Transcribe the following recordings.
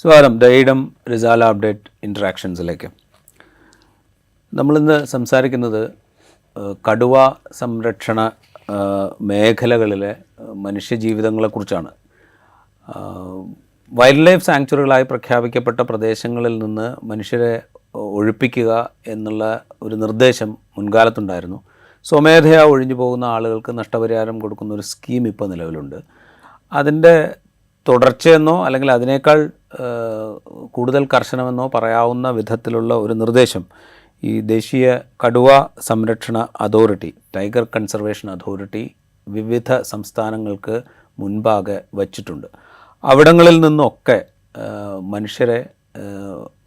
സ്വാഗതം ദൈഡം റിസാല അപ്ഡേറ്റ് ഇൻട്രാക്ഷൻസിലേക്ക് നമ്മളിന്ന് സംസാരിക്കുന്നത് കടുവ സംരക്ഷണ മേഖലകളിലെ മനുഷ്യജീവിതങ്ങളെക്കുറിച്ചാണ്. വൈൽഡ് ലൈഫ് സാങ്ച്വറികളായി പ്രഖ്യാപിക്കപ്പെട്ട പ്രദേശങ്ങളിൽ നിന്ന് മനുഷ്യരെ ഒഴിപ്പിക്കുക എന്നുള്ള ഒരു നിർദ്ദേശം മുൻകാലത്തുണ്ടായിരുന്നു. സ്വമേധയാ ഒഴിഞ്ഞു പോകുന്ന ആളുകൾക്ക് നഷ്ടപരിഹാരം കൊടുക്കുന്ന ഒരു സ്കീം ഇപ്പോൾ നിലവിലുണ്ട്. അതിന്റെ തുടർച്ചയെന്നോ അല്ലെങ്കിൽ അതിനേക്കാൾ കൂടുതൽ കർശനമെന്നോ പറയാവുന്ന വിധത്തിലുള്ള ഒരു നിർദ്ദേശം ഈ ദേശീയ കടുവ സംരക്ഷണ അതോറിറ്റി ടൈഗർ കൺസർവേഷൻ അതോറിറ്റി വിവിധ സംസ്ഥാനങ്ങൾക്ക് മുൻപാകെ വച്ചിട്ടുണ്ട്. അവിടങ്ങളിൽ നിന്നൊക്കെ മനുഷ്യരെ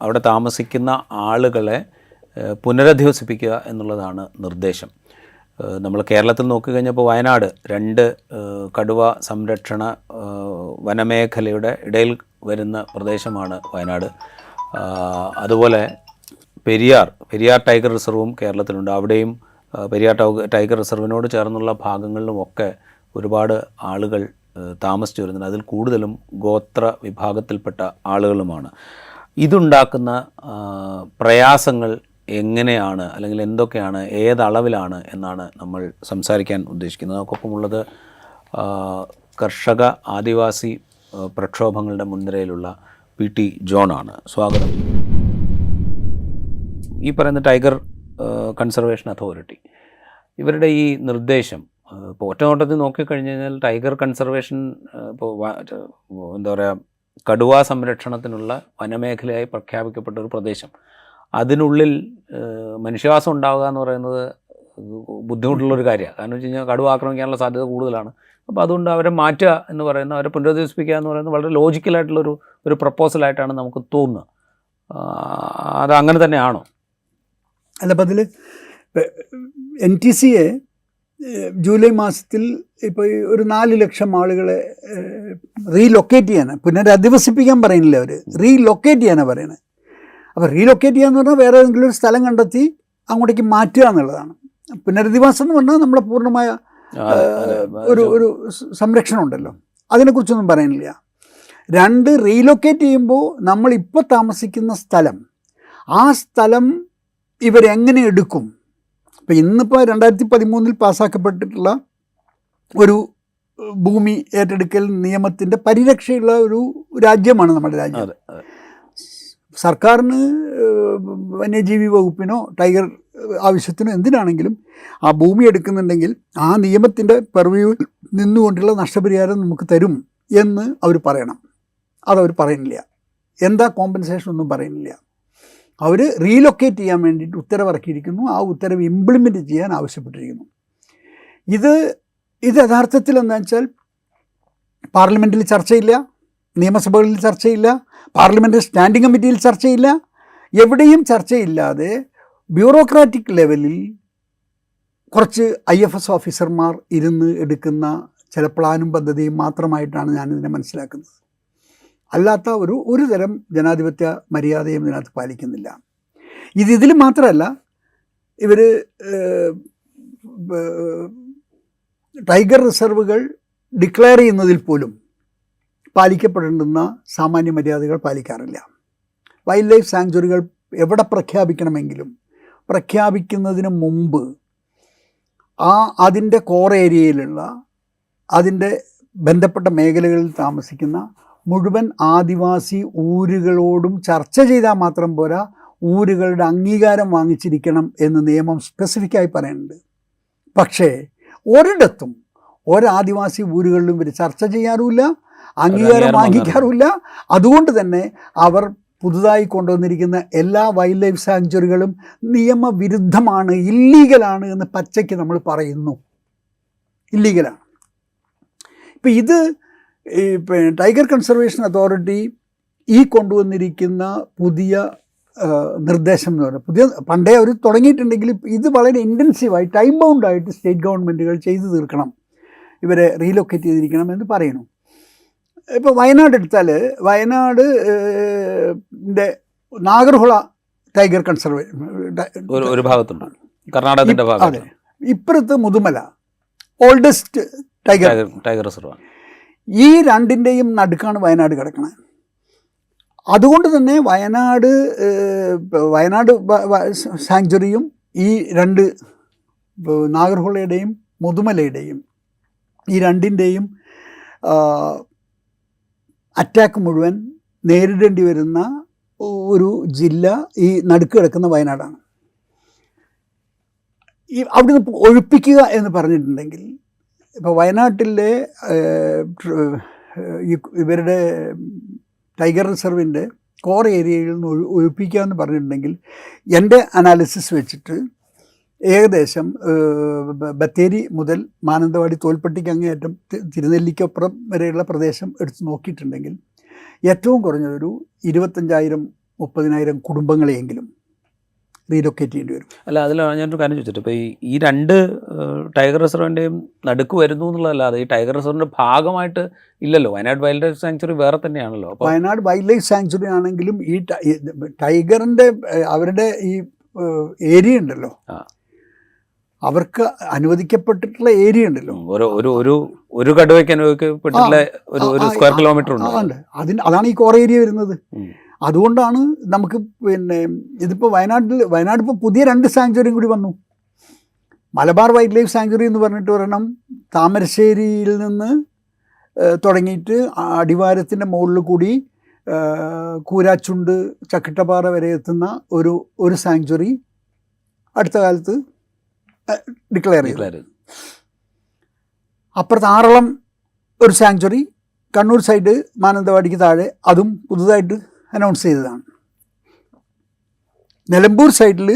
അവിടെ താമസിക്കുന്ന ആളുകളെ പുനരധിവസിപ്പിക്കുക എന്നുള്ളതാണ് നിർദ്ദേശം. നമ്മൾ കേരളത്തിൽ നോക്കിക്കഴിഞ്ഞപ്പോൾ വയനാട് രണ്ട് കടുവ സംരക്ഷണ വനമേഖലയുടെ ഇടയിൽ വരുന്ന പ്രദേശമാണ് വയനാട്. അതുപോലെ പെരിയാർ പെരിയാർ ടൈഗർ റിസർവും കേരളത്തിലുണ്ട്. അവിടെയും പെരിയാർ ടൈഗർ റിസർവിനോട് ചേർന്നുള്ള ഭാഗങ്ങളിലുമൊക്കെ ഒരുപാട് ആളുകൾ താമസിച്ചു വരുന്നുണ്ട്. അതിൽ കൂടുതലും ഗോത്ര വിഭാഗത്തിൽപ്പെട്ട ആളുകളുമാണ്. ഇതുണ്ടാക്കുന്ന പ്രയാസങ്ങൾ എങ്ങനെയാണ് അല്ലെങ്കിൽ എന്തൊക്കെയാണ് ഏതളവിലാണ് എന്നാണ് നമ്മൾ സംസാരിക്കാൻ ഉദ്ദേശിക്കുന്നത്. നമുക്കൊപ്പമുള്ളത് കർഷക ആദിവാസി പ്രക്ഷോഭങ്ങളുടെ മുൻനിരയിലുള്ള പി ടി ജോണാണ്. സ്വാഗതം. ഈ പറയുന്ന ടൈഗർ കൺസർവേഷൻ അതോറിറ്റി ഇവരുടെ ഈ നിർദ്ദേശം ഇപ്പോൾ ഒറ്റ നോട്ടത്തിൽ നോക്കിക്കഴിഞ്ഞ് കഴിഞ്ഞാൽ ടൈഗർ കൺസർവേഷൻ ഇപ്പോൾ എന്താ പറയുക കടുവ സംരക്ഷണത്തിനുള്ള വനമേഖലയായി പ്രഖ്യാപിക്കപ്പെട്ട ഒരു പ്രദേശം. അതിനുള്ളിൽ മനുഷ്യവാസം ഉണ്ടാവുക എന്ന് പറയുന്നത് ബുദ്ധിമുട്ടുള്ളൊരു കാര്യമാണ്. കാരണം വെച്ച് കഴിഞ്ഞാൽ കടുവ ആക്രമിക്കാനുള്ള സാധ്യത കൂടുതലാണ്. അപ്പോൾ അതുകൊണ്ട് അവരെ മാറ്റുക എന്ന് പറയുന്ന അവരെ പുനരധിവസിപ്പിക്കുക എന്ന് പറയുന്നത് വളരെ ലോജിക്കലായിട്ടുള്ളൊരു ഒരു പ്രപ്പോസലായിട്ടാണ് നമുക്ക് തോന്നുന്നത് അത് അങ്ങനെ തന്നെയാണോ? അല്ല അപ്പം അതിൽ എൻ ടി സിയെ ജൂലൈ മാസത്തിൽ ഇപ്പോൾ ഒരു നാല് ലക്ഷം ആളുകളെ റീലൊക്കേറ്റ് ചെയ്യാനാണ് പുനരധിവസിപ്പിക്കാൻ പറയുന്നില്ല അവർ റീലൊക്കേറ്റ് ചെയ്യാനാണ് പറയുന്നത്. അപ്പോൾ റീലൊക്കേറ്റ് ചെയ്യാന്ന് പറഞ്ഞാൽ വേറെ ഏതെങ്കിലും ഒരു സ്ഥലം കണ്ടെത്തി അങ്ങോട്ടേക്ക് മാറ്റുക എന്നുള്ളതാണ്. പുനരധിവാസം എന്ന് പറഞ്ഞാൽ നമ്മളെ പൂർണമായ ഒരു ഒരു സംരക്ഷണം ഉണ്ടല്ലോ. അതിനെക്കുറിച്ചൊന്നും പറയാനില്ല രണ്ട് റീലൊക്കേറ്റ് ചെയ്യുമ്പോൾ നമ്മൾ ഇപ്പോൾ താമസിക്കുന്ന സ്ഥലം ആ സ്ഥലം ഇവരെങ്ങനെ എടുക്കും? ഇപ്പം ഇന്നിപ്പോൾ രണ്ടായിരത്തി പതിമൂന്നിൽ പാസ്സാക്കപ്പെട്ടിട്ടുള്ള ഒരു ഭൂമി ഏറ്റെടുക്കൽ നിയമത്തിന്റെ പരിരക്ഷയുള്ള ഒരു രാജ്യമാണ് നമ്മുടെ രാജ്യം. സർക്കാരിന് വന്യജീവി വകുപ്പിനോ ടൈഗർ ആവശ്യത്തിനോ എന്തിനാണെങ്കിലും ആ ഭൂമി എടുക്കുന്നുണ്ടെങ്കിൽ ആ നിയമത്തിന്റെ പെർവ്യൂവിൽ നിന്നുകൊണ്ടുള്ള നഷ്ടപരിഹാരം നമുക്ക് തരും എന്ന് അവർ പറയണം. അതവർ പറയുന്നില്ല. എന്താ കോമ്പൻസേഷൻ ഒന്നും പറയുന്നില്ല. അവർ റീലൊക്കേറ്റ് ചെയ്യാൻ വേണ്ടിയിട്ട് ഉത്തരവിറക്കിയിരിക്കുന്നു. ആ ഉത്തരവ് ഇംപ്ലിമെന്റ് ചെയ്യാൻ ആവശ്യപ്പെട്ടിരിക്കുന്നു. ഇത് ഇത് യഥാർത്ഥത്തിൽ എന്താ വെച്ചാൽ പാർലമെന്റിൽ ചർച്ചയില്ല. നിയമസഭകളിൽ ചർച്ചയില്ല പാർലമെന്റ് സ്റ്റാൻഡിംഗ് കമ്മിറ്റിയിൽ ചർച്ചയില്ല എവിടെയും ചർച്ചയില്ലാതെ ബ്യൂറോക്രാറ്റിക് ലെവലിൽ കുറച്ച് ഐ എഫ് എസ് ഓഫീസർമാർ ഇരുന്ന് എടുക്കുന്ന ചില പ്ലാനും പദ്ധതിയും മാത്രമായിട്ടാണ് ഞാനിതിനെ മനസ്സിലാക്കുന്നത്. അല്ലാത്ത ഒരു ഒരു തരം ജനാധിപത്യ മര്യാദയും ഇതിനകത്ത് പാലിക്കുന്നില്ല. ഇത് ഇതിൽ മാത്രമല്ല ഇവർ ടൈഗർ റിസർവുകൾ ഡിക്ലെയർ ചെയ്യുന്നതിൽ പോലും പാലിക്കപ്പെടേണ്ടുന്ന സാമാന്യ മര്യാദകൾ പാലിക്കാറില്ല. വൈൽഡ് ലൈഫ് സാങ്ച്വറികൾ എവിടെ പ്രഖ്യാപിക്കണമെങ്കിലും പ്രഖ്യാപിക്കുന്നതിന് മുമ്പ് ആ അതിന്റെ കോർ ഏരിയയിലുള്ള അതിന്റെ ബന്ധപ്പെട്ട മേഖലകളിൽ താമസിക്കുന്ന മുഴുവൻ ആദിവാസി ഊരുകളോടും ചർച്ച ചെയ്താൽ മാത്രം പോരാ ഊരുകളുടെ അംഗീകാരം വാങ്ങിച്ചിരിക്കണം എന്ന് നിയമം സ്പെസിഫിക്കായി പറയുന്നുണ്ട്. പക്ഷേ ഒരിടത്തും ഒരാദിവാസി ഊരുകളിലും ഇവർ ചർച്ച ചെയ്യാറുമില്ല അംഗീകാരം വാങ്ങിക്കാറുമില്ല. അതുകൊണ്ട് തന്നെ അവർ പുതുതായി കൊണ്ടുവന്നിരിക്കുന്ന എല്ലാ വൈൽഡ് ലൈഫ് സാങ്ച്വറികളും നിയമവിരുദ്ധമാണ് ഇല്ലീഗലാണ് എന്ന് പച്ചയ്ക്ക് നമ്മൾ പറയുന്നു. ഇല്ലീഗലാണ് ഇപ്പം ഇത് ടൈഗർ കൺസർവേഷൻ അതോറിറ്റി ഈ കൊണ്ടുവന്നിരിക്കുന്ന പുതിയ നിർദ്ദേശം എന്ന് പറയുന്നത് പുതിയ പണ്ടേ അവർ തുടങ്ങിയിട്ടുണ്ടെങ്കിൽ ഇത് വളരെ ഇന്റൻസീവായി ടൈം ബൗണ്ടായിട്ട് സ്റ്റേറ്റ് ഗവൺമെന്റുകൾ ചെയ്തു തീർക്കണം. ഇവരെ റീലൊക്കേറ്റ് ചെയ്തിരിക്കണം എന്ന് പറയുന്നു ഇപ്പോൾ വയനാട് എടുത്താൽ വയനാട് നാഗർഹുള ടൈഗർ കൺസർവേ ഒരു ഭാഗത്തുണ്ട്. ഭാഗം അതെ. ഇപ്പുറത്ത് Mudumalai oldest tiger. Tiger reserve. ഈ രണ്ടിന്റെയും നടുക്കാണ് വയനാട് കിടക്കുന്നത് അതുകൊണ്ട് തന്നെ വയനാട് വയനാട് സാങ്ച്വറിയും ഈ രണ്ട് നാഗർഹോളയുടെയും മുതുമലയുടെയും ഈ രണ്ടിന്റെയും അറ്റാക്ക് മുഴുവൻ നേരിടേണ്ടി വരുന്ന ഒരു ജില്ല ഈ നടുക്ക് കിടക്കുന്ന വയനാടാണ്. ഈ അവിടുന്ന് ഒഴിപ്പിക്കുക എന്ന് പറഞ്ഞിട്ടുണ്ടെങ്കിൽ ഇപ്പോൾ വയനാട്ടിലെ ഇവരുടെ ടൈഗർ റിസർവിന്റെ കോർ ഏരിയയിൽ നിന്ന് ഒഴി ഒഴിപ്പിക്കുക എന്ന് പറഞ്ഞിട്ടുണ്ടെങ്കിൽ എന്റെ അനാലിസിസ് വെച്ചിട്ട് ഏകദേശം ബത്തേരി മുതൽ മാനന്തവാടി തോൽപ്പട്ടിക്ക് അങ്ങേയറ്റം തിരുനെല്ലിക്കപ്പുറം വരെയുള്ള പ്രദേശം എടുത്ത് നോക്കിയിട്ടുണ്ടെങ്കിൽ ഏറ്റവും കുറഞ്ഞതൊരു ഇരുപത്തഞ്ചായിരം മുപ്പതിനായിരം കുടുംബങ്ങളെയെങ്കിലും റീലൊക്കേറ്റ് ചെയ്യേണ്ടി വരും. അല്ല അതിൽ ഞാനൊരു കാര്യം ചോദിച്ചിട്ട് ഇപ്പോൾ ഈ രണ്ട് ടൈഗർ റിസർവിന്റെയും നടുക്ക് വരുന്നു എന്നുള്ളതല്ലാതെ ഈ ടൈഗർ റിസർവിന്റെ ഭാഗമായിട്ട് ഇല്ലല്ലോ. വയനാട് വൈൽഡ് ലൈഫ് സാങ്ച്വറി വേറെ തന്നെയാണല്ലോ. വയനാട് വൈൽഡ് ലൈഫ് സാങ്ച്വറി ആണെങ്കിലും ഈ ടൈഗറിന്റെ അവരുടെ ഈ ഏരിയ ഉണ്ടല്ലോ. ആ. അവർക്ക് അനുവദിക്കപ്പെട്ടിട്ടുള്ള ഏരിയ ഉണ്ടല്ലോ. ഒരു ഒരു ഒരു ഒരു കടുവയ്ക്ക് അനുവദിക്കപ്പെട്ടിട്ടുള്ള ഒരു ഒരു സ്ക്വയർ കിലോമീറ്റർ ഉണ്ട്. അതിന് അതാണ് ഈ കോർ ഏരിയ വരുന്നത്. അതുകൊണ്ടാണ് നമുക്ക് പിന്നെ ഇതിപ്പോൾ വയനാട്ടിൽ വയനാട് ഇപ്പോൾ പുതിയ രണ്ട് സാങ്ച്വറിയും കൂടി വന്നു. മലബാർ വൈൽഡ് ലൈഫ് സാങ്ച്വറി എന്ന് പറഞ്ഞിട്ട് ഒരെണ്ണം താമരശ്ശേരിയിൽ നിന്ന് തുടങ്ങിയിട്ട് അടിവാരത്തിന്റെ മുകളിൽ കൂടി കൂരാച്ചുണ്ട് ചക്കിട്ടപ്പാറ വരെ എത്തുന്ന ഒരു ഒരു സാങ്ച്വറി അടുത്ത കാലത്ത് ഡിക്ലെയർ ചെയ്തു. അപ്പുറത്ത് ആറളം ഒരു സാങ്ച്വറി കണ്ണൂർ സൈഡ് മാനന്തവാടിക്ക് താഴെ അതും പുതുതായിട്ട് അനൗൺസ് ചെയ്തതാണ് നിലമ്പൂർ സൈഡിൽ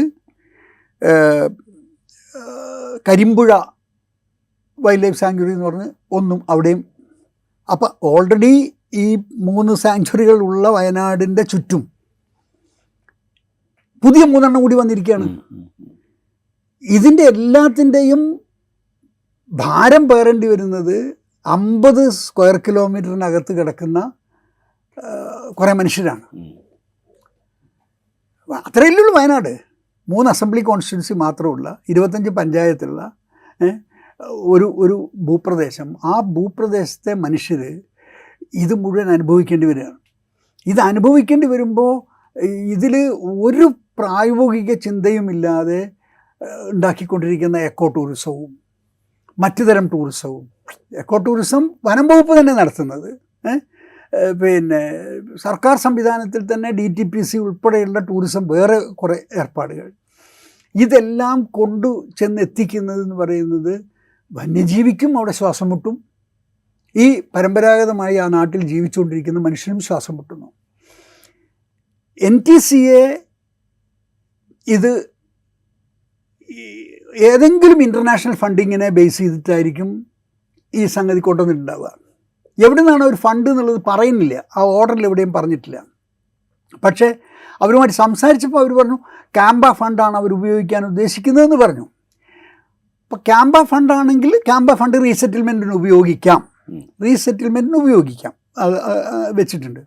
കരിമ്പുഴ വൈൽഡ് ലൈഫ് സാങ്ച്വറി എന്ന് പറഞ്ഞ് ഒന്നും അവിടെയും അപ്പം ഓൾറെഡി ഈ മൂന്ന് സാങ്ച്വറികൾ ഉള്ള വയനാടിന്റെ ചുറ്റും പുതിയ മൂന്നെണ്ണം കൂടി വന്നിരിക്കുകയാണ്. ഇതിന്റെ എല്ലാത്തിന്റെയും ഭാരം പേറേണ്ടി വരുന്നത് അമ്പത് സ്ക്വയർ കിലോമീറ്ററിനകത്ത് കിടക്കുന്ന കുറേ മനുഷ്യരാണ്. അത്രയല്ലേ ഉള്ളൂ വയനാട്. മൂന്ന് അസംബ്ലി കോൺസ്റ്റിറ്റ്യൻസി മാത്രമുള്ള ഇരുപത്തഞ്ച് പഞ്ചായത്തുള്ള ഒരു ഒരു ഭൂപ്രദേശം. ആ ഭൂപ്രദേശത്തെ മനുഷ്യർ ഇത് മുഴുവൻ അനുഭവിക്കേണ്ടി വരികയാണ്. ഇത് അനുഭവിക്കേണ്ടി വരുമ്പോൾ ഇതിൽ ഒരു പ്രായോഗിക ചിന്തയുമില്ലാതെ ഉണ്ടാക്കിക്കൊണ്ടിരിക്കുന്ന എക്കോ ടൂറിസവും മറ്റു തരം ടൂറിസവും എക്കോ ടൂറിസം വനം വകുപ്പ് തന്നെ നടത്തുന്നത്. പിന്നെ സർക്കാർ സംവിധാനത്തിൽ തന്നെ ഡി ടി പി സി ഉൾപ്പെടെയുള്ള ടൂറിസം വേറെ കുറേ ഏർപ്പാടുകൾ. ഇതെല്ലാം കൊണ്ടു ചെന്ന് എത്തിക്കുന്നതെന്ന് പറയുന്നത് വന്യജീവിക്കും അവിടെ ശ്വാസം മുട്ടും. ഈ പരമ്പരാഗതമായി ആ നാട്ടിൽ ജീവിച്ചുകൊണ്ടിരിക്കുന്ന മനുഷ്യനും ശ്വാസം മുട്ടുന്നു. എൻ ടി സിയെ ഇത് ഏതെങ്കിലും ഇന്റർനാഷണൽ ഫണ്ടിങ്ങിനെ ബേസ് ചെയ്തിട്ടായിരിക്കും ഈ സംഗതി കൊണ്ടുവന്നിട്ടുണ്ടാവുക. എവിടെ നിന്നാണ് ഒരു ഫണ്ട് എന്നുള്ളത് പറയുന്നില്ല. ആ ഓർഡറിൽ എവിടെയും പറഞ്ഞിട്ടില്ല. പക്ഷേ അവരുമായിട്ട് സംസാരിച്ചപ്പോൾ അവർ പറഞ്ഞു ക്യാമ്പ ഫണ്ടാണ് അവർ ഉപയോഗിക്കാൻ ഉദ്ദേശിക്കുന്നതെന്ന് പറഞ്ഞു. അപ്പോൾ ക്യാമ്പ ഫണ്ടാണെങ്കിൽ ക്യാമ്പ ഫണ്ട് റീസെറ്റിൽമെന്റിന് ഉപയോഗിക്കാം. റീസെറ്റിൽമെന്റിന് ഉപയോഗിക്കാം. അത് വെച്ചിട്ടുണ്ട്.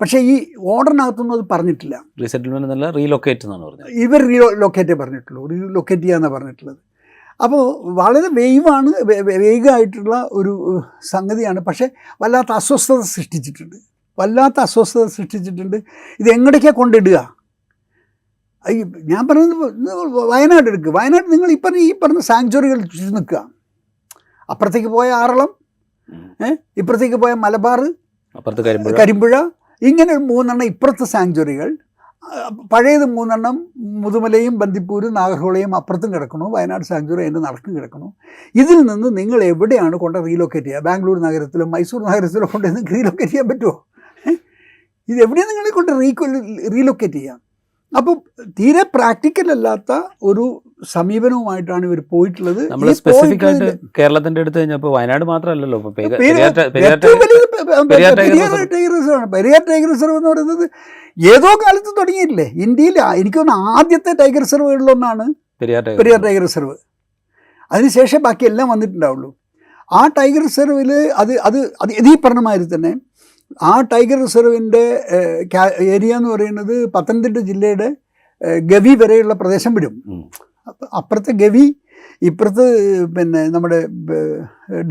പക്ഷേ ഈ ഓർഡറിനകത്തൊന്നും അത് പറഞ്ഞിട്ടില്ല. റീസെറ്റിൽമെന്റ് എന്നല്ല റീലൊക്കേറ്റ് എന്നാണ് പറഞ്ഞത്. ഇവർ റീലൊക്കേറ്റേ പറഞ്ഞിട്ടുള്ളൂ റീലൊക്കേറ്റ് ചെയ്യാന്നാണ് പറഞ്ഞിട്ടുള്ളത്. അപ്പോൾ വളരെ വേവാണ് വേഗമായിട്ടുള്ള ഒരു സംഗതിയാണ്. പക്ഷേ വല്ലാത്ത അസ്വസ്ഥത സൃഷ്ടിച്ചിട്ടുണ്ട്. വല്ലാത്ത അസ്വസ്ഥത സൃഷ്ടിച്ചിട്ടുണ്ട്. ഇത് എങ്ങടേക്കാണ് കൊണ്ടിടുക? ഈ ഞാൻ പറയുന്നത് വയനാട് എടുക്കുക വയനാട് നിങ്ങൾ ഈ പറഞ്ഞ ഈ പറഞ്ഞ സാങ്ച്വറികൾ ചുറ്റി നിൽക്കുക. അപ്പുറത്തേക്ക് പോയ ആറളം ഏഹ് ഇപ്പുറത്തേക്ക് പോയ മലബാർ കരിമ്പുഴ ഇങ്ങനെ മൂന്നെണ്ണം ഇപ്പുറത്തെ സാങ്ച്വറികൾ പഴയത് മൂന്നെണ്ണം മുതുമലയും ബന്ദിപ്പൂരും നാഗർഹോളയും അപ്പുറത്തും കിടക്കണു വയനാട് സാങ്ച്വറി അതിന്റെ നടക്കും കിടക്കണു ഇതിൽ നിന്ന് നിങ്ങൾ എവിടെയാണ് കൊണ്ട് റീലൊക്കേറ്റ് ചെയ്യുക? ബാംഗ്ലൂർ നഗരത്തിലോ മൈസൂർ നഗരത്തിലോ കൊണ്ട് നിങ്ങൾക്ക് റീലൊക്കേറ്റ് ചെയ്യാൻ പറ്റുമോ? ഇത് എവിടെയാണ് നിങ്ങളെ കൊണ്ട് റീ റീലൊക്കേറ്റ് ചെയ്യുക അപ്പോൾ തീരെ പ്രാക്ടിക്കൽ അല്ലാത്ത ഒരു സമീപനവുമായിട്ടാണ് ഇവർ പോയിട്ടുള്ളത്. നമ്മൾ സ്പെസിഫിക് ആയിട്ട് കേരളത്തിന്റെ അടുത്ത് കഴിഞ്ഞപ്പോൾ വയനാട് മാത്രമല്ലല്ലോ. പെരിയ- പെരിയാർ ടൈഗർ റിസർവാണ്. പെരിയാർ ടൈഗർ റിസർവ് എന്ന് പറയുന്നത് ഏതോ കാലത്ത് തുടങ്ങിയില്ലേ? ഇന്ത്യയിൽ എനിക്ക് തോന്നുന്നു ആദ്യത്തെ tiger റിസർവുകളിലൊന്നാണ് Periyar tiger Periyar tiger reserve. അതിനുശേഷം ബാക്കി എല്ലാം വന്നിട്ടുണ്ടാവുള്ളൂ. ആ ടൈഗർ റിസർവിൽ അത് അത് അത് ഇതീ പറഞ്ഞ മാതിരി തന്നെ ആ ടൈഗർ റിസർവിന്റെ ഏരിയ എന്ന് പറയുന്നത് പത്തനംതിട്ട ജില്ലയുടെ ഗവി വരെയുള്ള പ്രദേശം വിടും. അപ്പുറത്തെ ഗവി ഇപ്പുറത്ത് പിന്നെ നമ്മുടെ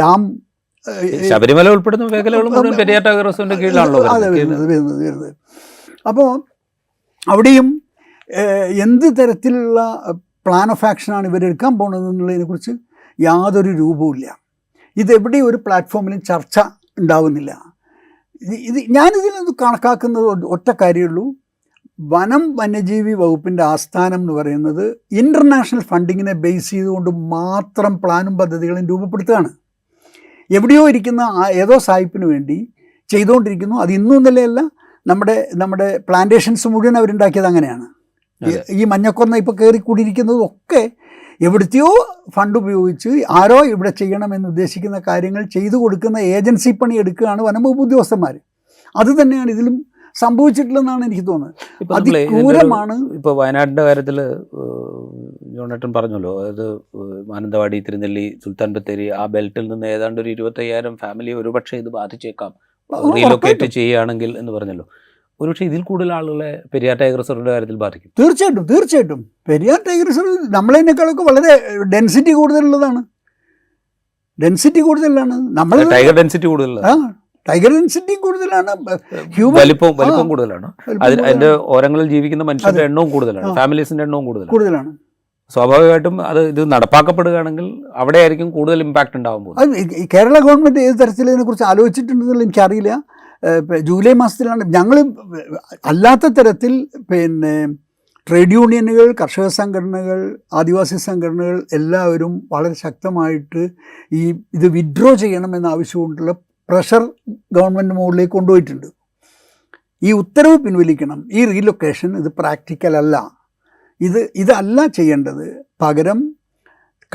ഡാം ശബരിമല ഉൾപ്പെടുന്ന മേഖലകളും പെരിയാർ ടൈഗർ റിസർവിന്റെ കീഴിലാണല്ലോ അതെ വരുന്നത്. വരുന്നത് വരുന്നത്. അപ്പോൾ അവിടെയും എന്ത് തരത്തിലുള്ള പ്ലാൻ ഓഫ് ആക്ഷനാണ് ഇവരെടുക്കാൻ പോകുന്നത് എന്നുള്ളതിനെക്കുറിച്ച് യാതൊരു രൂപവുമില്ല. ഇതെവിടെ ഒരു പ്ലാറ്റ്ഫോമിലും ചർച്ച ഉണ്ടാവുന്നില്ല. ഇത് ഞാനിതിനത് കണക്കാക്കുന്നത് ഒറ്റ കാര്യമുള്ളൂ വനം വന്യജീവി വകുപ്പിന്റെ ആസ്ഥാനം എന്ന് പറയുന്നത് ഇന്റർനാഷണൽ ഫണ്ടിങ്ങിനെ ബേസ് ചെയ്തുകൊണ്ട് മാത്രം പ്ലാനും പദ്ധതികളും രൂപപ്പെടുത്തുകയാണ്. എവിടെയോ ഇരിക്കുന്ന ഏതോ സായിപ്പിന് വേണ്ടി ചെയ്തുകൊണ്ടിരിക്കുന്നു. അത് ഇന്നും നിലയല്ല നമ്മുടെ നമ്മുടെ പ്ലാന്റേഷൻസ് മുഴുവൻ അവരുണ്ടാക്കിയത് അങ്ങനെയാണ്. ഈ- മഞ്ഞക്കൊന്ന ഇപ്പോൾ കയറി കൂടിയിരിക്കുന്നതും ഒക്കെ എവിടത്തെയോ ഫണ്ട് ഉപയോഗിച്ച് ആരോ ഇവിടെ ചെയ്യണമെന്ന് ഉദ്ദേശിക്കുന്ന കാര്യങ്ങൾ ചെയ്തു കൊടുക്കുന്ന ഏജൻസി പണി എടുക്കുകയാണ് വനംവകുപ്പ് ഉദ്യോഗസ്ഥന്മാർ അത് തന്നെയാണ് ഇതിലും സംഭവിച്ചിട്ടില്ലെന്നാണ് എനിക്ക് തോന്നുന്നത്. ഇപ്പൊ വയനാടിന്റെ ഇതിന്റെ അതിക്രൂരമാണ് ഇപ്പോൾ വയനാടിന്റെ കാര്യത്തിൽ ജോണേട്ടൻ പറഞ്ഞല്ലോ അതായത് മാനന്തവാടി തിരുനെല്ലി സുൽത്താൻ ബത്തേരി ആ ബെൽറ്റിൽ നിന്ന് ഏതാണ്ട് ഒരു ഇരുപത്തയ്യായിരം ഫാമിലി ഒരുപക്ഷെ ഇത് ബാധിച്ചേക്കാം. റീലൊക്കേറ്റ് ചെയ്യുകയാണെങ്കിൽ എന്ന് പറഞ്ഞല്ലോ. ഒരുപക്ഷെ ഇതിൽ കൂടുതൽ ആളുകളെ പെരിയാർ ടൈഗർ റിസർവിന്റെ കാര്യത്തിൽ ബാധിക്കും. തീർച്ചയായിട്ടും തീർച്ചയായിട്ടും. പെരിയാർ ടൈഗർ റിസർവ് നമ്മളതിനേക്കാളൊക്കെ വളരെ ഡെൻസിറ്റി കൂടുതലുള്ളതാണ്. ഡെൻസിറ്റി കൂടുതലാണ്. നമ്മൾ ടൈഗർ ഡെൻസിറ്റി കൂടുതലാണ് ആ ടൈഗർ ഡെൻസിറ്റി കൂടുതലാണ്. ഹ്യൂമൻ വലിപ്പം വലിപ്പം കൂടുതലാണ്. അതിന്റെ ഓരങ്ങളിൽ ജീവിക്കുന്ന മനുഷ്യരുടെ എണ്ണവും കൂടുതലാണ്. ഫാമിലീസിന്റെ എണ്ണവും കൂടുതലാണ്. കൂടുതലാണ്. സ്വാഭാവികമായിട്ടും അത് ഇത് നടപ്പാക്കപ്പെടുകയാണെങ്കിൽ അവിടെ ആയിരിക്കും കൂടുതൽ ഇമ്പാക്ട് ഉണ്ടാകുമ്പോൾ കേരള ഗവൺമെന്റ് ഏത് തരത്തിൽ ഇതിനെക്കുറിച്ച് ആലോചിച്ചിട്ടുണ്ടെന്നുള്ള എനിക്കറിയില്ല. ജൂലൈ മാസത്തിലാണ്. ഞങ്ങൾ അല്ലാത്ത തരത്തിൽ പിന്നെ ട്രേഡ് യൂണിയനുകൾ കർഷക സംഘടനകൾ ആദിവാസി സംഘടനകൾ എല്ലാവരും വളരെ ശക്തമായിട്ട് ഈ ഇത് വിഡ്രോ ചെയ്യണമെന്ന ആവശ്യമുണ്ടുള്ള പ്രഷർ ഗവൺമെന്റ് മുകളിലേക്ക് കൊണ്ടുപോയിട്ടുണ്ട്. ഈ ഉത്തരവ് പിൻവലിക്കണം. ഈ റീലൊക്കേഷൻ ഇത് പ്രാക്ടിക്കൽ അല്ല. ഇത് ഇതല്ല ചെയ്യേണ്ടത്. പകരം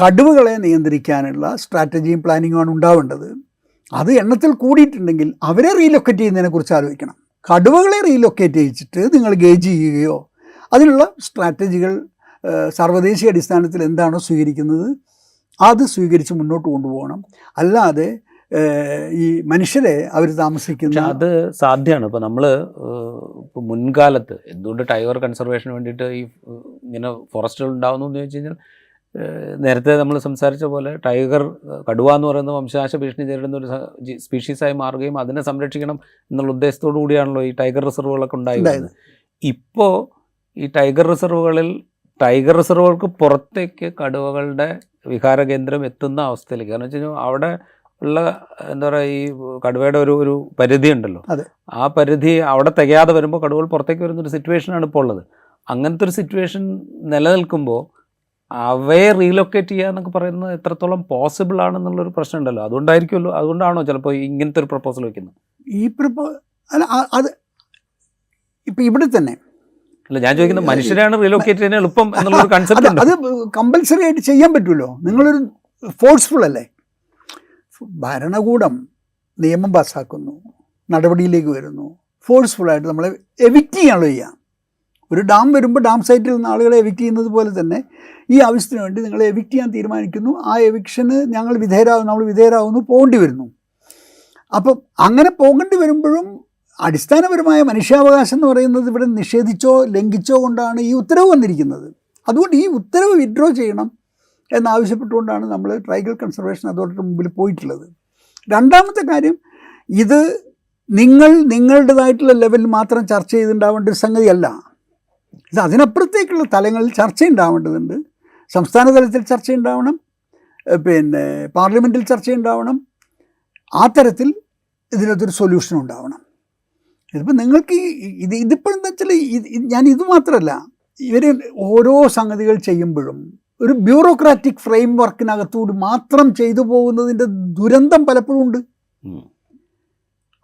കടുവകളെ നിയന്ത്രിക്കാനുള്ള സ്ട്രാറ്റജിയും പ്ലാനിങ്ങുമാണ് ഉണ്ടാവേണ്ടത്. അത് എണ്ണത്തിൽ കൂടിയിട്ടുണ്ടെങ്കിൽ അവരെ റീലൊക്കേറ്റ് ചെയ്യുന്നതിനെക്കുറിച്ച് ആലോചിക്കണം. കടുവകളെ റീലൊക്കേറ്റ് ചെയ്യിച്ചിട്ട് നിങ്ങൾ ഗേജ് ചെയ്യുകയോ അതിനുള്ള സ്ട്രാറ്റജികൾ സർവദേശീയ അടിസ്ഥാനത്തിൽ എന്താണോ സ്വീകരിക്കുന്നത് അത് സ്വീകരിച്ച് മുന്നോട്ട് കൊണ്ടുപോകണം. അല്ലാതെ ഈ മനുഷ്യരെ അവർ താമസിക്കുന്ന അത് സാധ്യമാണ് ഇപ്പോൾ നമ്മൾ ഇപ്പോൾ ഇപ്പൊ മുൻകാലത്ത് എന്തുകൊണ്ട് ടൈഗർ കൺസർവേഷന് വേണ്ടിയിട്ട് ഈ ഇങ്ങനെ ഫോറസ്റ്റുകൾ ഉണ്ടാകുന്നു എന്ന് ചോദിച്ചു കഴിഞ്ഞാൽ നേരത്തെ നമ്മൾ സംസാരിച്ച പോലെ ടൈഗർ കടുവ എന്ന് പറയുന്ന വംശനാശ ഭീഷണി നേരിടുന്ന ഒരു സ്പീഷീസായി മാറുകയും അതിനെ സംരക്ഷിക്കണം എന്നുള്ള ഉദ്ദേശത്തോടു കൂടിയാണല്ലോ ഈ ടൈഗർ റിസർവുകളൊക്കെ ഉണ്ടായി ഉണ്ടായത്. ഇപ്പോൾ ഈ ടൈഗർ റിസർവുകളിൽ ടൈഗർ റിസർവുകൾക്ക് പുറത്തേക്ക് കടുവകളുടെ വിഹാര കേന്ദ്രം എത്തുന്ന അവസ്ഥയിലേക്ക് കാരണം വെച്ച് കഴിഞ്ഞാൽ അവിടെ ഉള്ള എന്താ പറയുക ഈ കടുവയുടെ ഒരു ഒരു പരിധി ഉണ്ടല്ലോ. ആ പരിധി അവിടെ തികയാതെ വരുമ്പോൾ കടുവകൾ പുറത്തേക്ക് വരുന്ന ഒരു സിറ്റുവേഷനാണ് ഇപ്പോൾ ഉള്ളത് അങ്ങനത്തെ ഒരു സിറ്റുവേഷൻ നിലനിൽക്കുമ്പോൾ അവയെ റീലൊക്കേറ്റ് ചെയ്യുക എന്നൊക്കെ പറയുന്നത് എത്രത്തോളം പോസിബിൾ ആണെന്നുള്ളൊരു പ്രശ്നം ഉണ്ടല്ലോ അതുകൊണ്ടായിരിക്കുമല്ലോ അതുകൊണ്ടാണോ ചിലപ്പോൾ ഇങ്ങനത്തെ ഒരു പ്രപ്പോസൽ വെക്കുന്നത്? ഈ പ്രപ്പോ അല്ല അത് ഇപ്പം ഇവിടെ തന്നെ. അല്ല ഞാൻ ചോദിക്കുന്നത് മനുഷ്യരാണ് റീലൊക്കേറ്റ് ചെയ്യാൻ എളുപ്പം എന്നുള്ളൊരു അത് കൺസെപ്റ്റ് അത് കമ്പൽസറി ആയിട്ട് ചെയ്യാൻ പറ്റുമല്ലോ നിങ്ങളൊരു ഫോഴ്സ്ഫുൾ അല്ലേ? ഭരണകൂടം നിയമം പാസ്സാക്കുന്നു നടപടിയിലേക്ക് വരുന്നു. ഫോഴ്സ്ഫുൾ ആയിട്ട് നമ്മളെ എവിക്റ്റ് ചെയ്യാനുള്ള ചെയ്യാം. ഒരു ഡാം വരുമ്പോൾ ഡാം സൈറ്റിൽ നിന്ന് ആളുകളെ എവിക്റ്റ് ചെയ്യുന്നത് പോലെ തന്നെ ഈ ആവശ്യത്തിന് വേണ്ടി നിങ്ങളെ എവിക്റ്റ് ചെയ്യാൻ തീരുമാനിക്കുന്നു. ആ എവിക്ഷന് ഞങ്ങൾ വിധേയരാകുന്നു നമ്മൾ വിധേയരാകുന്നു പോകേണ്ടി വരുന്നു. അപ്പം അങ്ങനെ പോകേണ്ടി വരുമ്പോഴും അടിസ്ഥാനപരമായ മനുഷ്യാവകാശം എന്ന് പറയുന്നത് ഇവിടെ നിഷേധിച്ചോ ലംഘിച്ചോ കൊണ്ടാണ് ഈ ഉത്തരവ് വന്നിരിക്കുന്നത്. അതുകൊണ്ട് ഈ ഉത്തരവ് വിഡ്രോ ചെയ്യണം എന്നാവശ്യപ്പെട്ടുകൊണ്ടാണ് നമ്മൾ ട്രൈബൽ കൺസർവേഷൻ അതോറിറ്റി മുമ്പിൽ പോയിട്ടുള്ളത്. രണ്ടാമത്തെ കാര്യം ഇത് നിങ്ങൾ നിങ്ങളുടേതായിട്ടുള്ള ലെവലിൽ മാത്രം ചർച്ച ചെയ്തിട്ടുണ്ടാവേണ്ട ഒരു സംഗതിയല്ല. ഇത് അതിനപ്പുറത്തേക്കുള്ള തലങ്ങളിൽ ചർച്ച ഉണ്ടാവേണ്ടതുണ്ട് സംസ്ഥാന തലത്തിൽ ചർച്ച ഉണ്ടാവണം പിന്നെ പാർലമെന്റിൽ ചർച്ച ഉണ്ടാവണം ആ തരത്തിൽ ഇതിനകത്തൊരു സൊല്യൂഷൻ ഉണ്ടാവണം. ഇതിപ്പോൾ നിങ്ങൾക്ക് ഇത് ഇതിപ്പോൾ എന്താ വെച്ചാൽ ഞാൻ ഇത് മാത്രമല്ല ഇവർ ഓരോ സംഗതികൾ ചെയ്യുമ്പോഴും ഒരു ബ്യൂറോക്രാറ്റിക് ഫ്രെയിം വർക്കിനകത്തൂടി മാത്രം ചെയ്തു പോകുന്നതിന്റെ ദുരന്തം പലപ്പോഴും ഉണ്ട്.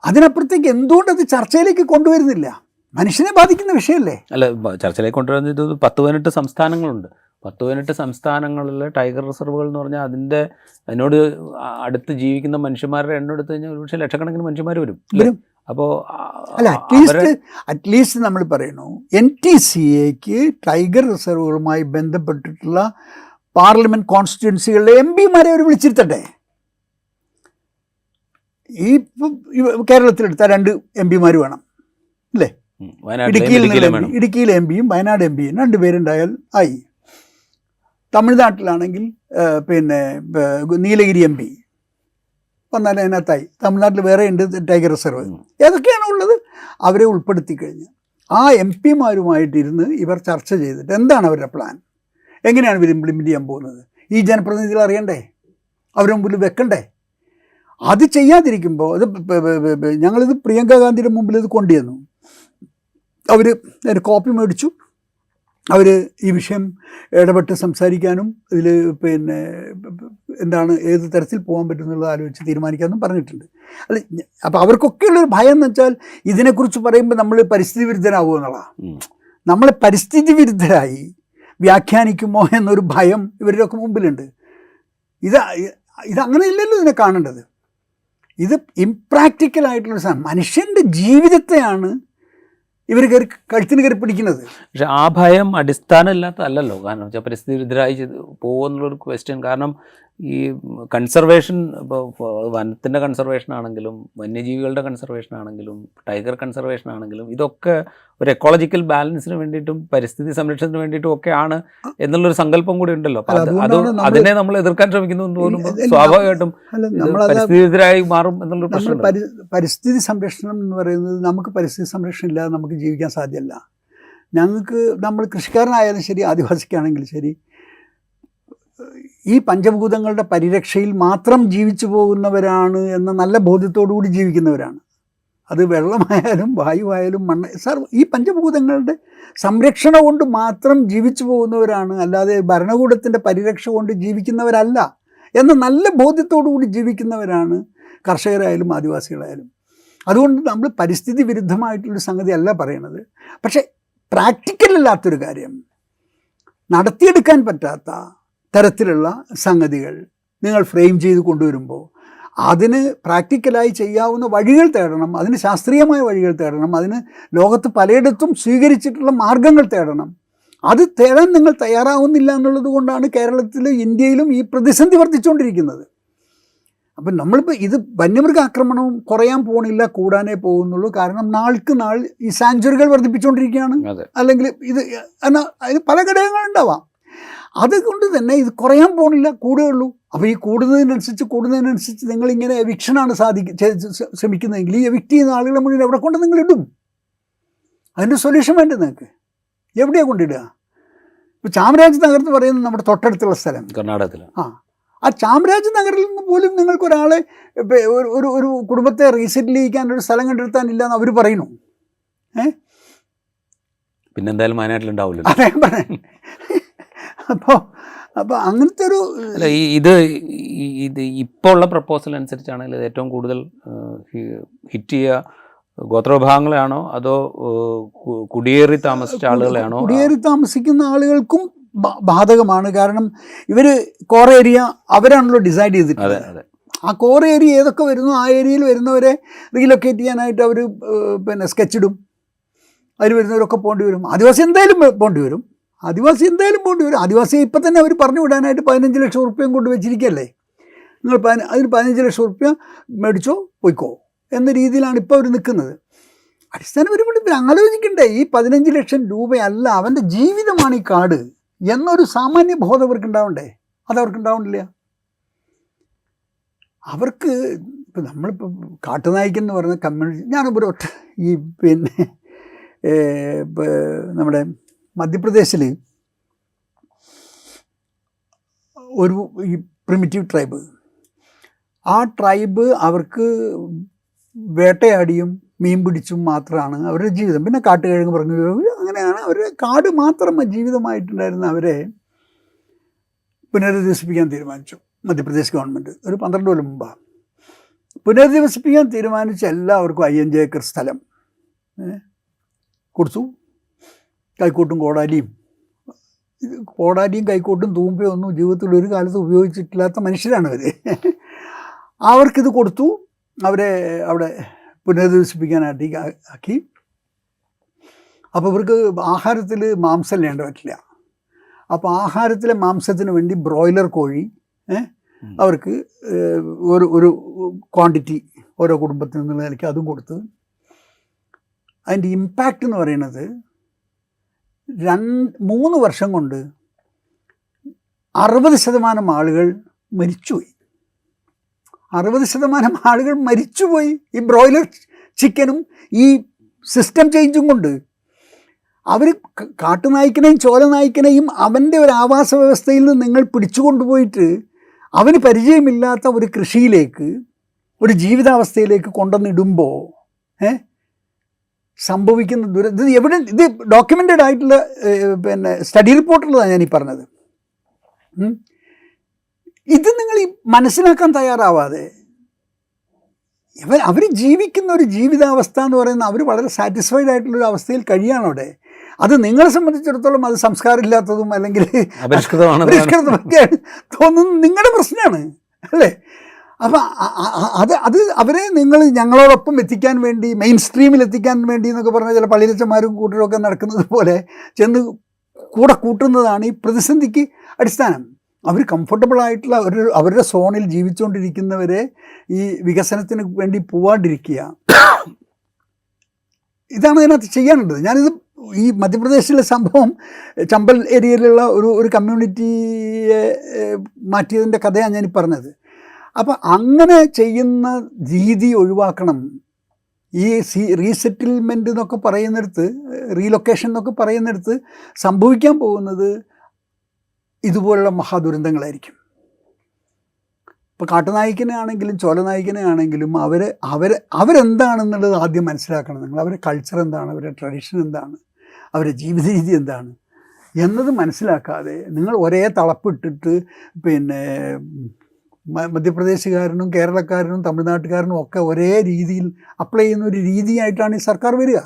അതിനപ്പുറത്തേക്ക് എന്തുകൊണ്ട് അത് ചർച്ചയിലേക്ക് കൊണ്ടുവരുന്നില്ല? മനുഷ്യനെ ബാധിക്കുന്ന വിഷയമല്ലേ? അല്ല ചർച്ചയിലേക്ക് കൊണ്ടുവരുന്ന ഇത് പത്ത് പതിനെട്ട് സംസ്ഥാനങ്ങളുണ്ട്. പത്ത് പതിനെട്ട് സംസ്ഥാനങ്ങളിൽ ടൈഗർ റിസർവുകൾ എന്ന് പറഞ്ഞാൽ അതിന്റെ അതിനോട് അടുത്ത് ജീവിക്കുന്ന മനുഷ്യന്മാരുടെ എണ്ണം എടുത്തു കഴിഞ്ഞാൽ ഒരുപക്ഷെ ലക്ഷക്കണക്കിന് മനുഷ്യന്മാർ വരും വരും. അപ്പോൾ അല്ല അറ്റ്ലീസ്റ്റ് അറ്റ്ലീസ്റ്റ് നമ്മൾ പറയുന്നു എൻ ടി സി എക്ക് ടൈഗർ റിസർവുകളുമായി ബന്ധപ്പെട്ടിട്ടുള്ള പാർലമെന്റ് കോൺസ്റ്റിറ്റ്യുവൻസികളിലെ എം പിമാരെ അവർ വിളിച്ചിരുത്തട്ടെ ഈ കേരളത്തിലെടുത്താൽ കേരളത്തിലെടുത്ത രണ്ട് എം പിമാർ വേണം വയനാട്ടിലെ ഇടുക്കിയിൽ ഇടുക്കിയിലും എം പിയും വയനാട് എം പിയും രണ്ടുപേരുണ്ടായാൽ ആയി. തമിഴ്നാട്ടിലാണെങ്കിൽ പിന്നെ നീലഗിരി എം പി വന്നാൽ അതിനകത്തായി. തമിഴ്നാട്ടിൽ വേറെ ഉണ്ട് ടൈഗർ റിസർവ് ഏതൊക്കെയാണ് ഉള്ളത്? അവരെ ഉൾപ്പെടുത്തി കഴിഞ്ഞ്. ആ എം പിമാരുമായിട്ടിരുന്ന് ഇവർ ചർച്ച ചെയ്തിട്ട് എന്താണ് അവരുടെ പ്ലാൻ എങ്ങനെയാണ് ഇവർ ഇംപ്ലിമെന്റ് ചെയ്യാൻ പോകുന്നത്? ഈ ജനപ്രതിനിധികൾ അറിയണ്ടേ? അവരുടെ മുമ്പിൽ വെക്കണ്ടേ? അത് ചെയ്യാതിരിക്കുമ്പോൾ അത് ഞങ്ങളിത് പ്രിയങ്ക ഗാന്ധിയുടെ മുമ്പിൽ ഇത് കൊണ്ടുവന്നു. അവർ ഒരു കോപ്പി മേടിച്ചു. അവർ ഈ വിഷയം ഇടപെട്ട് സംസാരിക്കാനും ഇതിൽ പിന്നെ എന്താണ് ഏത് തരത്തിൽ പോകാൻ പറ്റുന്നുള്ളത് ആലോചിച്ച് തീരുമാനിക്കാമെന്നും പറഞ്ഞിട്ടുണ്ട്. അല്ല അപ്പോൾ അവർക്കൊക്കെയുള്ളൊരു ഭയം എന്ന് വെച്ചാൽ ഇതിനെക്കുറിച്ച് പറയുമ്പോൾ നമ്മൾ പരിസ്ഥിതി വിരുദ്ധനാവുക എന്നുള്ളതാണ്. നമ്മൾ പരിസ്ഥിതി വിരുദ്ധരായി വ്യാഖ്യാനിക്കുമോ എന്നൊരു ഭയം ഇവരുടെയൊക്കെ മുമ്പിലുണ്ട്. ഇത് ഇത് അങ്ങനെയല്ലല്ലോ ഇതിനെ കാണേണ്ടത്. ഇത് ഇംപ്രാക്ടിക്കൽ ആയിട്ടുള്ള സാധനം. മനുഷ്യന്റെ ജീവിതത്തെയാണ് ഇവർ കയറി കഴുത്തിന് കയറി പിടിക്കുന്നത്. പക്ഷെ ആ ഭയം അടിസ്ഥാനമില്ലാത്തതല്ലല്ലോ കാരണം പരിസ്ഥിതി വിരുദ്ധരായി പോകുന്നുള്ളൊരു ക്വസ്റ്റ്യൻ കാരണം ഈ കൺസർവേഷൻ ഇപ്പോൾ വനത്തിന്റെ കൺസർവേഷൻ ആണെങ്കിലും വന്യജീവികളുടെ കൺസർവേഷൻ ആണെങ്കിലും ടൈഗർ കൺസർവേഷൻ ആണെങ്കിലും ഇതൊക്കെ ഒരു എക്കോളജിക്കൽ ബാലൻസിന് വേണ്ടിയിട്ടും പരിസ്ഥിതി സംരക്ഷണത്തിന് വേണ്ടിയിട്ടും ഒക്കെയാണ് എന്നുള്ളൊരു സങ്കല്പം കൂടി ഉണ്ടല്ലോ. അത് അതിനെ നമ്മൾ എതിർക്കാൻ ശ്രമിക്കുന്നു എന്ന് തോന്നുമ്പോൾ സ്വാഭാവികമായിട്ടും അല്ല ഇത് നമ്മളത് പരിസ്ഥിതി വിരുദ്ധരായി മാറും എന്നുള്ളൊരു പ്രശ്നം പരിസ്ഥിതി സംരക്ഷണം എന്ന് പറയുന്നത് നമുക്ക് പരിസ്ഥിതി സംരക്ഷണം ഇല്ലാതെ നമുക്ക് ജീവിക്കാൻ സാധ്യമല്ല ഞങ്ങൾക്ക് നമ്മൾ കൃഷിക്കാരനായാലും ശരി ആദിവാസിക്കാണെങ്കിലും ശരി ഈ പഞ്ചഭൂതങ്ങളുടെ പരിരക്ഷയിൽ മാത്രം ജീവിച്ചു പോകുന്നവരാണ് എന്ന നല്ല ബോധ്യത്തോടുകൂടി ജീവിക്കുന്നവരാണ്. അത് വെള്ളമായാലും വായുവായാലും മണ്ണ് സാർ ഈ പഞ്ചഭൂതങ്ങളുടെ സംരക്ഷണം കൊണ്ട് മാത്രം ജീവിച്ചു പോകുന്നവരാണ് അല്ലാതെ ഭരണകൂടത്തിന്റെ പരിരക്ഷ കൊണ്ട് ജീവിക്കുന്നവരല്ല എന്ന നല്ല ബോധ്യത്തോടു കൂടി ജീവിക്കുന്നവരാണ് കർഷകരായാലും ആദിവാസികളായാലും. അതുകൊണ്ട് നമ്മൾ പരിസ്ഥിതി വിരുദ്ധമായിട്ടുള്ള സംഗതി അല്ല പറയണത്. പക്ഷേ പ്രാക്ടിക്കൽ അല്ലാത്തൊരു കാര്യം നടത്തിയെടുക്കാൻ പറ്റാത്ത തരത്തിലുള്ള സംഗതികൾ നിങ്ങൾ ഫ്രെയിം ചെയ്ത് കൊണ്ടുവരുമ്പോൾ അതിന് പ്രാക്ടിക്കലായി ചെയ്യാവുന്ന വഴികൾ തേടണം അതിന് ശാസ്ത്രീയമായ വഴികൾ തേടണം അതിന് ലോകത്ത് പലയിടത്തും സ്വീകരിച്ചിട്ടുള്ള മാർഗങ്ങൾ തേടണം. അത് തേടാൻ നിങ്ങൾ തയ്യാറാവുന്നില്ല എന്നുള്ളത് കൊണ്ടാണ് കേരളത്തിലും ഇന്ത്യയിലും ഈ പ്രതിസന്ധി വർദ്ധിച്ചുകൊണ്ടിരിക്കുന്നത്. അപ്പം നമ്മളിപ്പോൾ ഇത് വന്യമൃഗ ആക്രമണവും കുറയാൻ പോകണില്ല കൂടാനേ പോകുന്നുള്ളൂ. കാരണം നാൾക്ക് നാൾ ഈ സാഞ്ചുറികൾ വർദ്ധിപ്പിച്ചുകൊണ്ടിരിക്കുകയാണ്. അല്ലെങ്കിൽ ഇത് എന്നാൽ അതിന് പല ഘടകങ്ങളുണ്ടാവാം അതുകൊണ്ട് തന്നെ ഇത് കുറയാൻ പോണില്ല കൂടുകയുള്ളൂ അപ്പോൾ ഈ കൂടുന്നതിനനുസരിച്ച് കൂടുന്നതിനനുസരിച്ച് നിങ്ങളിങ്ങനെ എവിക്ഷനാണ് സാധിക്ക ശ്രമിക്കുന്നതെങ്കിൽ ഈ എവിക്റ്റ് ചെയ്യുന്ന ആളുകളെ മുന്നിൽ എവിടെ കൊണ്ട് നിങ്ങൾ ഇടും? അതിന്റെ സൊല്യൂഷൻ വേണ്ടേ നിങ്ങൾക്ക് എവിടെയാണ് കൊണ്ടിടുക ഇപ്പോൾ ചാമരാജ് നഗർ എന്ന് പറയുന്നത് നമ്മുടെ തൊട്ടടുത്തുള്ള സ്ഥലം. കർണാടകത്തിൽ ആ. ആ ചാമരാജ് നഗറിൽ നിന്ന് പോലും നിങ്ങൾക്ക് ഒരാളെ ഒരു ഒരു ഒരു കുടുംബത്തെ റീസെറ്റിൽ ചെയ്യിക്കാൻ ഒരു സ്ഥലം കണ്ടെടുത്താനില്ല എന്ന് അവർ പറയുന്നു. ഏ? പിന്നെന്തായാലും വയനാട്ടിലുണ്ടാവില്ല അപ്പോൾ അപ്പോൾ അങ്ങനത്തെ ഒരു അല്ല ഈ ഇത് ഇത് ഇപ്പോൾ ഉള്ള പ്രപ്പോസൽ അനുസരിച്ചാണെങ്കിൽ ഇത് ഏറ്റവും കൂടുതൽ ഹിറ്റ് ചെയ്യുക ഗോത്രവിഭാഗങ്ങളെയാണോ? അതോ കുടിയേറി താമസിച്ച ആളുകളെയാണോ? കുടിയേറി താമസിക്കുന്ന ആളുകൾക്കും ബാധകമാണ്. കാരണം ഇവർ കോർ ഏരിയ അവരാണല്ലോ ഡിസൈഡ് ചെയ്തിട്ട് ചെയ്തിട്ടുള്ളത് ആ കോർ ഏരിയ ഏതൊക്കെ വരുന്നു ആ ഏരിയയിൽ വരുന്നവരെ റീലൊക്കേറ്റ് ചെയ്യാനായിട്ട് അവർ പിന്നെ സ്കെച്ചിടും അതിൽ വരുന്നവരൊക്കെ പോകേണ്ടി വരും. ആദിവാസി എന്തായാലും പോകേണ്ടി വരും. ആദിവാസി എന്തായാലും പോകേണ്ടി വരും. ആദിവാസി ഇപ്പം തന്നെ അവർ പറഞ്ഞു വിടാനായിട്ട് പതിനഞ്ച് ലക്ഷം ഉറുപ്പ്യം കൊണ്ട് വെച്ചിരിക്കല്ലേ നിങ്ങൾ പതിന അതിന് പതിനഞ്ച് ലക്ഷം ഉറുപ്പ്യ മേടിച്ചോ പോയിക്കോ. എന്ന രീതിയിലാണ് ഇപ്പോൾ അവർ നിൽക്കുന്നത്. അടിസ്ഥാനപരമായിട്ട് ഇവർ ആലോചിക്കണ്ടേ ഈ പതിനഞ്ച് ലക്ഷം രൂപയല്ല അവന്റെ ജീവിതമാണ് ഈ കാട് എന്നൊരു സാമാന്യ ബോധം അവർക്ക് ഉണ്ടാവണ്ടേ അതവർക്ക് ഉണ്ടാവണില്ല അവർക്ക് ഇപ്പം നമ്മളിപ്പോൾ കാട്ടുനായ്ക്കൻ എന്ന് പറയുന്ന കമ്മ്യൂണിറ്റി ഞാനിപ്പോൾ ഒറ്റ ഈ പിന്നെ നമ്മുടെ മധ്യപ്രദേശിൽ ഒരു ഈ പ്രിമിറ്റീവ് ട്രൈബ് ആ ട്രൈബ് അവർക്ക് വേട്ടയാടിയും മീൻ പിടിച്ചും മാത്രമാണ് അവരുടെ ജീവിതം. പിന്നെ കാട്ടുകിഴങ്ങ് പറഞ്ഞു അങ്ങനെയാണ് അവർ കാട് മാത്രം ജീവിതമായിട്ടുണ്ടായിരുന്ന അവരെ പുനരധിവസിപ്പിക്കാൻ തീരുമാനിച്ചു മധ്യപ്രദേശ് ഗവൺമെന്റ് ഒരു പന്ത്രണ്ട് കൊല്ലം മുമ്പാണ് പുനരധിവസിപ്പിക്കാൻ തീരുമാനിച്ച എല്ലാവർക്കും അയ്യഞ്ചേക്കർ സ്ഥലം കൊടുത്തു. കൈക്കോട്ടും കോടാലിയും. കോടാലിയും കൈക്കോട്ടും തൂമ്പയും ഒന്നും ജീവിതത്തിൽ ഒരു കാലത്ത് ഉപയോഗിച്ചിട്ടില്ലാത്ത മനുഷ്യരാണ് അവർ അവർക്കിത് കൊടുത്തു. അവരെ അവിടെ പുനരധിവസിപ്പിക്കാനായിട്ട് ആക്കി. അപ്പോൾ ഇവർക്ക് ആഹാരത്തിൽ മാംസം വേണ്ട പറ്റില്ല. അപ്പോൾ ആഹാരത്തിലെ മാംസത്തിന് വേണ്ടി ബ്രോയിലർ കോഴി. അവർക്ക് ഒരു ഒരു ക്വാണ്ടിറ്റി ഓരോ കുടുംബത്തിൽ നിന്നുള്ള നിലയ്ക്ക് അതും കൊടുത്ത്. അതിന്റെ ഇമ്പാക്റ്റ് എന്ന് പറയുന്നത് രണ്ട് മൂന്ന് വർഷം കൊണ്ട് അറുപത് ശതമാനം ആളുകൾ മരിച്ചുപോയി. അറുപത് ശതമാനം ആളുകൾ മരിച്ചുപോയി. ഈ ബ്രോയിലർ ചിക്കനും ഈ സിസ്റ്റം ചേഞ്ചും കൊണ്ട്. അവർ കാട്ടുനായ്ക്കനെയും ചോലനായ്ക്കനെയും അവന്റെ ഒരു ആവാസ വ്യവസ്ഥയിൽ നിന്ന് നിങ്ങൾ പിടിച്ചു കൊണ്ടുപോയിട്ട് അവന് പരിചയമില്ലാത്ത ഒരു കൃഷിയിലേക്ക് ഒരു ജീവിതാവസ്ഥയിലേക്ക് കൊണ്ടുവന്നിടുമ്പോൾ ഏ സംഭവിക്കുന്ന ദുര ഇത് എവിടെ ഇത് ഡോക്യുമെന്റഡ് ആയിട്ടുള്ള പിന്നെ സ്റ്റഡി റിപ്പോർട്ടുള്ളതാണ് ഞാൻ ഈ പറഞ്ഞത്. ഇത് നിങ്ങൾ ഈ മനസ്സിലാക്കാൻ തയ്യാറാവാതെ ഇവർ അവർ ജീവിക്കുന്ന ഒരു ജീവിതാവസ്ഥ എന്ന് പറയുന്ന അവർ വളരെ സാറ്റിസ്ഫൈഡ് ആയിട്ടുള്ള ഒരു അവസ്ഥയിൽ കഴിയാണ് അവിടെ. അത് നിങ്ങളെ സംബന്ധിച്ചിടത്തോളം അത് സംസ്കാരമില്ലാത്തതും അല്ലെങ്കിൽ തോന്നുന്നത് നിങ്ങളുടെ പ്രശ്നമാണ്. അല്ലേ? അപ്പം അത് അത് അവരെ നിങ്ങൾ ഞങ്ങളോടൊപ്പം എത്തിക്കാൻ വേണ്ടി മെയിൻ സ്ട്രീമിൽ എത്തിക്കാൻ വേണ്ടി എന്നൊക്കെ പറഞ്ഞാൽ ചില പള്ളിരച്ചന്മാരും കൂട്ടരൊക്കെ നടക്കുന്നത് പോലെ ചെന്ന് കൂടെ കൂട്ടുന്നതാണ് ഈ പ്രതിസന്ധിക്ക് അടിസ്ഥാനം. അവർ കംഫർട്ടബിൾ ആയിട്ടുള്ള ഒരു അവരുടെ സോണിൽ ജീവിച്ചുകൊണ്ടിരിക്കുന്നവരെ ഈ വികസനത്തിന് വേണ്ടി പോവാണ്ടിരിക്കുക. ഇതാണ് ഇതിനകത്ത് ചെയ്യാനുള്ളത്. ഞാനിത് ഈ മധ്യപ്രദേശിലെ സംഭവം ചമ്പൽ ഏരിയയിലുള്ള ഒരു ഒരു കമ്മ്യൂണിറ്റിയെ മാറ്റിയതിന്റെ കഥയാണ് ഞാൻ പറഞ്ഞത് അപ്പം അങ്ങനെ ചെയ്യുന്ന രീതി ഒഴിവാക്കണം. ഈ സി റീസെറ്റിൽമെന്റ് എന്നൊക്കെ പറയുന്നിടത്ത് റീലൊക്കേഷൻ എന്നൊക്കെ പറയുന്നിടത്ത് സംഭവിക്കാൻ പോകുന്നത് ഇതുപോലുള്ള മഹാദുരന്തങ്ങളായിരിക്കും. ഇപ്പോൾ കാട്ടുനായിക്കനെ ആണെങ്കിലും ചോലനായിക്കനെ ആണെങ്കിലും അവർ അവർ അവരെന്താണെന്നുള്ളത് ആദ്യം മനസ്സിലാക്കണം. നിങ്ങൾ അവരുടെ കൾച്ചർ എന്താണ് അവരുടെ ട്രഡീഷൻ എന്താണ് അവരുടെ ജീവിത രീതി എന്താണ് എന്നത് മനസ്സിലാക്കാതെ നിങ്ങൾ ഒരേ തളപ്പിട്ടിട്ട് പിന്നെ മധ്യപ്രദേശുകാരനും കേരളക്കാരനും തമിഴ്നാട്ടുകാരനും ഒക്കെ ഒരേ രീതിയിൽ അപ്ലൈ ചെയ്യുന്ന ഒരു രീതിയായിട്ടാണ് ഈ സർക്കാർ വരിക.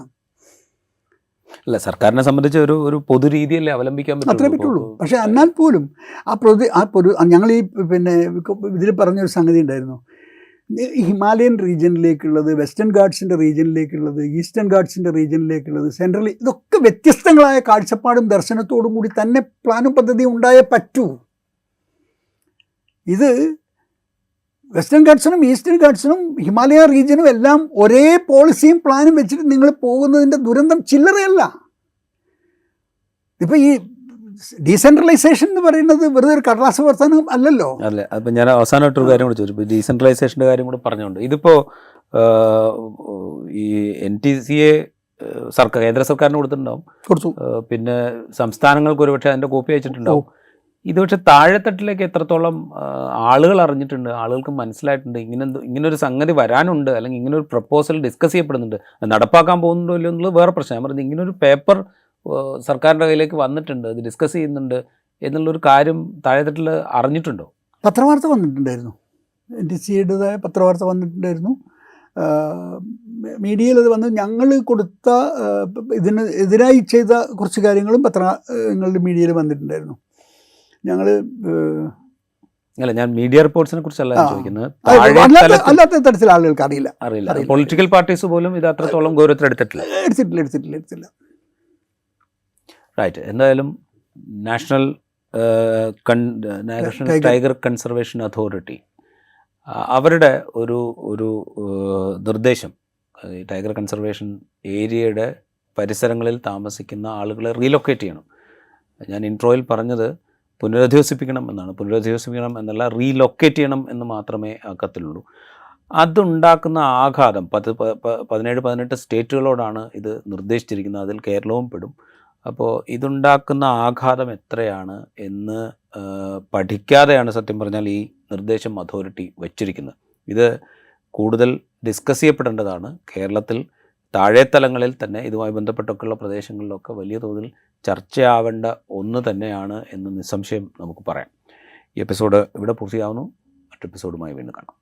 അല്ല സർക്കാരിനെ സംബന്ധിച്ച് ഒരു ഒരു പൊതു രീതിയല്ലേ അവലംബിക്കാൻ അത്രേ പറ്റുള്ളൂ. പക്ഷേ എന്നാൽ പോലും ആ പ്രതി ആ പൊതു ഞങ്ങൾ ഈ പിന്നെ ഇതിൽ പറഞ്ഞൊരു സംഗതി ഉണ്ടായിരുന്നു. ഹിമാലയൻ റീജിയനിലേക്കുള്ളത് വെസ്റ്റേൺ ഗാർഡ്സിന്റെ റീജിയനിലേക്കുള്ളത് ഈസ്റ്റേൺ ഗാർഡ്സിന്റെ റീജിയനിലേക്കുള്ളത് സെൻട്രൽ ഇതൊക്കെ വ്യത്യസ്തങ്ങളായ കാഴ്ചപ്പാടും ദർശനത്തോടും കൂടി തന്നെ പ്ലാനും പദ്ധതിയും ഉണ്ടായേ പറ്റൂ. ഇത് വെസ്റ്റേൺ ഗാർഡ്സിനും ഈസ്റ്റേൺ ഗാർഡ്സിനും ഹിമാലയ റീജിയനും എല്ലാം ഒരേ പോളിസിയും പ്ലാനും വെച്ചിട്ട് നിങ്ങൾ പോകുന്നതിന്റെ ദുരന്തം ചില്ലറയല്ല. ഇപ്പം ഈ ഡീസെൻട്രലൈസേഷൻ എന്ന് പറയുന്നത് വെറുതെ ഒരു കടലാസ് വർത്തനം അല്ലല്ലോ? അല്ലേ അപ്പം ഞാൻ അവസാനമായിട്ടൊരു കാര്യം കൂടി ചോദിച്ചു. ഡീസെൻട്രലൈസേഷന്റെ കാര്യം കൂടി പറഞ്ഞുകൊണ്ട് ഇതിപ്പോൾ ഈ എൻ ടി സി എ സർക്കാർ കേന്ദ്ര സർക്കാരിന് കൊടുത്തിട്ടുണ്ടാവും. കൊടുത്തു. പിന്നെ സംസ്ഥാനങ്ങൾക്ക് ഒരുപക്ഷെ അതിന്റെ കോപ്പി അയച്ചിട്ടുണ്ടാവും. ഇത് പക്ഷെ താഴെത്തട്ടിലേക്ക് എത്രത്തോളം ആളുകൾ അറിഞ്ഞിട്ടുണ്ട് ആളുകൾക്ക് മനസ്സിലായിട്ടുണ്ട് ഇങ്ങനെ ഇങ്ങനൊരു സംഗതി വരാനുണ്ട് അല്ലെങ്കിൽ ഇങ്ങനൊരു പ്രപ്പോസൽ ഡിസ്കസ് ചെയ്യപ്പെടുന്നുണ്ട് നടപ്പാക്കാൻ പോകുന്നുണ്ടോ ഇല്ലയോ എന്നുള്ളത് വേറെ പ്രശ്നം. ഞാൻ പറഞ്ഞത് ഇങ്ങനൊരു പേപ്പർ സർക്കാരിന്റെ കയ്യിലേക്ക് വന്നിട്ടുണ്ട് അത് ഡിസ്കസ് ചെയ്യുന്നുണ്ട് എന്നുള്ളൊരു കാര്യം താഴെത്തട്ടിൽ അറിഞ്ഞിട്ടുണ്ടോ? പത്രവാർത്ത വന്നിട്ടുണ്ടായിരുന്നു. എൻ ടി സിയുടേതായ പത്രവാർത്ത വന്നിട്ടുണ്ടായിരുന്നു. മീഡിയയിൽ അത് വന്ന് ഞങ്ങൾ കൊടുത്ത ഇതിന് എതിരായി ചെയ്ത കുറച്ച് കാര്യങ്ങളും പത്രങ്ങളുടെ മീഡിയയിൽ വന്നിട്ടുണ്ടായിരുന്നു. ഞങ്ങൾ അല്ല ഞാൻ മീഡിയ റിപ്പോർട്ട്സിനെ കുറിച്ചല്ല ചോദിക്കുന്നത്. അല്ലാത്ത തരത്തിൽ ആളുകൾക്ക് അറിയില്ല. അറിയില്ല. പൊളിറ്റിക്കൽ പാർട്ടീസ് പോലും ഇത് അത്രത്തോളം ഗൗരവത്തിൽ എടുത്തിട്ടില്ല. എടുത്തിട്ടില്ല എടുത്തിട്ടില്ല എടുത്തില്ല റൈറ്റ് എന്തായാലും national national tiger conservation authority അവരുടെ ഒരു ഒരു നിർദ്ദേശം ഈ ടൈഗർ കൺസർവേഷൻ ഏരിയയുടെ പരിസരങ്ങളിൽ താമസിക്കുന്ന ആളുകളെ റീലൊക്കേറ്റ് ചെയ്യണം. ഞാൻ ഇൻട്രോയിൽ പറഞ്ഞത് പുനരധിവസിപ്പിക്കണം എന്നാണ്. പുനരധിവസിപ്പിക്കണം എന്നല്ല റീലൊക്കേറ്റ് ചെയ്യണം എന്ന് മാത്രമേ ആ കത്തിലുള്ളൂ അതുണ്ടാക്കുന്ന ആഘാതം പത്ത് പതിനേഴ് പതിനെട്ട് സ്റ്റേറ്റുകളോടാണ് ഇത് നിർദ്ദേശിച്ചിരിക്കുന്നത്. അതിൽ കേരളവും പെടും. അപ്പോൾ ഇതുണ്ടാക്കുന്ന ആഘാതം എത്രയാണ് എന്ന് പഠിക്കാതെയാണ് സത്യം പറഞ്ഞാൽ ഈ നിർദ്ദേശം അതോറിറ്റി വച്ചിരിക്കുന്നത്. ഇത് കൂടുതൽ ഡിസ്കസ് ചെയ്യപ്പെടേണ്ടതാണ്. കേരളത്തിൽ താഴെത്തലങ്ങളിൽ തന്നെ ഇതുമായി ബന്ധപ്പെട്ടൊക്കെയുള്ള പ്രദേശങ്ങളിലൊക്കെ വലിയ തോതിൽ ചർച്ചയാവേണ്ട ഒന്ന് തന്നെയാണ് എന്ന് നിസ്സംശയം നമുക്ക് പറയാം. ഈ എപ്പിസോഡ് ഇവിടെ പൂർത്തിയാവുന്നു. മറ്റെപ്പിസോഡുമായി വീണ്ടും കാണാം.